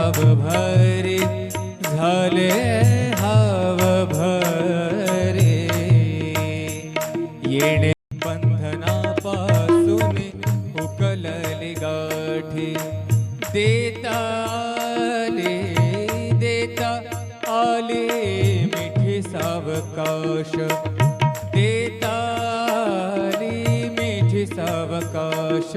हाव भरे झाले हाव भरे. येणे बंधनापासून उकलली गाठी. देता आले देता आले मिठी सावकाश. देता आली मिठी सावकाश.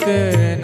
माघारी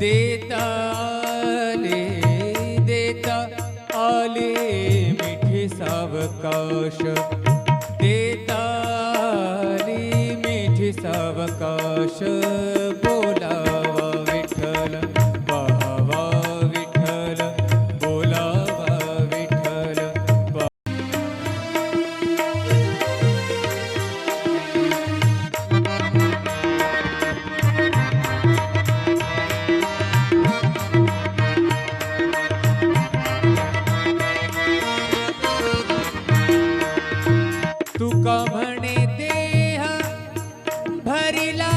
देता आले देता आले मिठी सावकाश देता आली मिठी सावकाश भरिला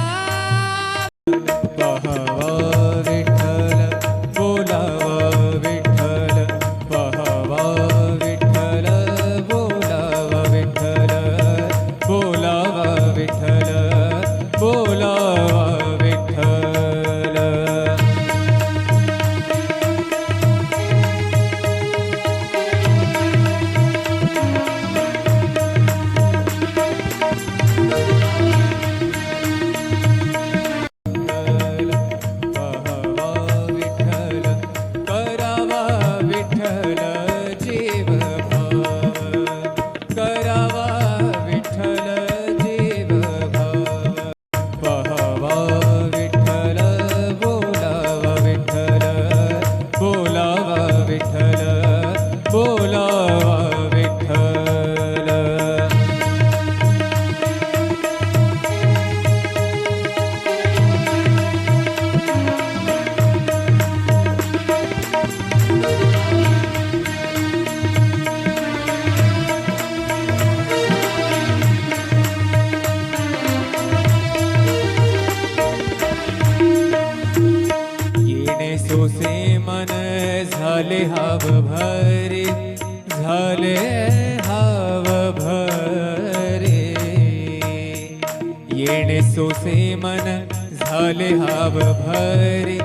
हाव भरे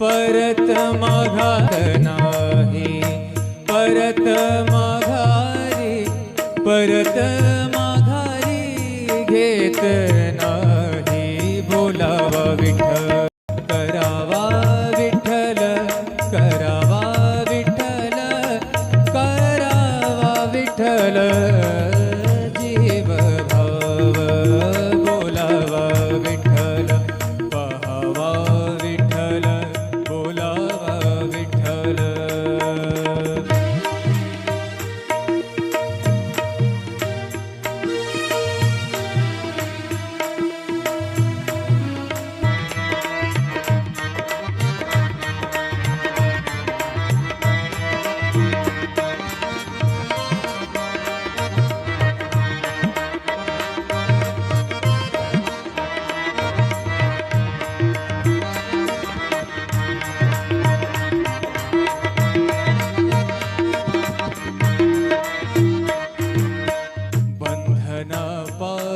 परत माघात नाही. परत माघारी परत माघारी घेत नाही. बोलावा विठ्ठल करावा विठ्ठल करावा विठ्ठल करावा विठ्ठल.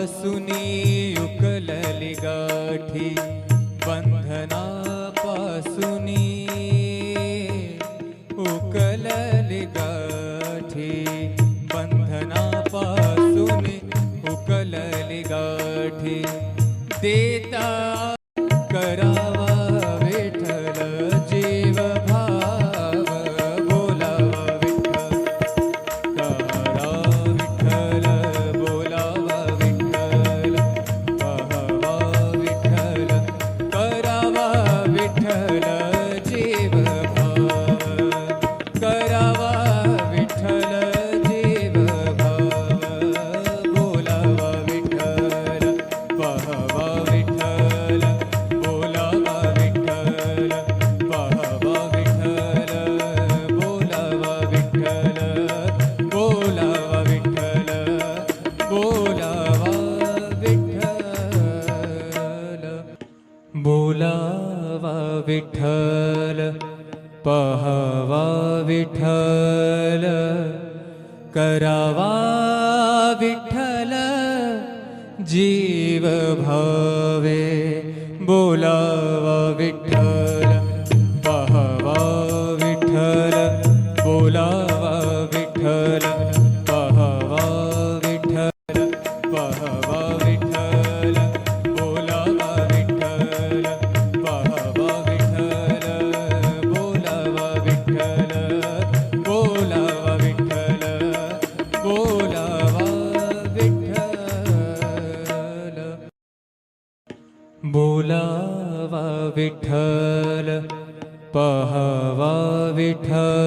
सुनी उकलली गाठी. पहावा विठ्ठल करावा विठ्ठल जीव भावे बोला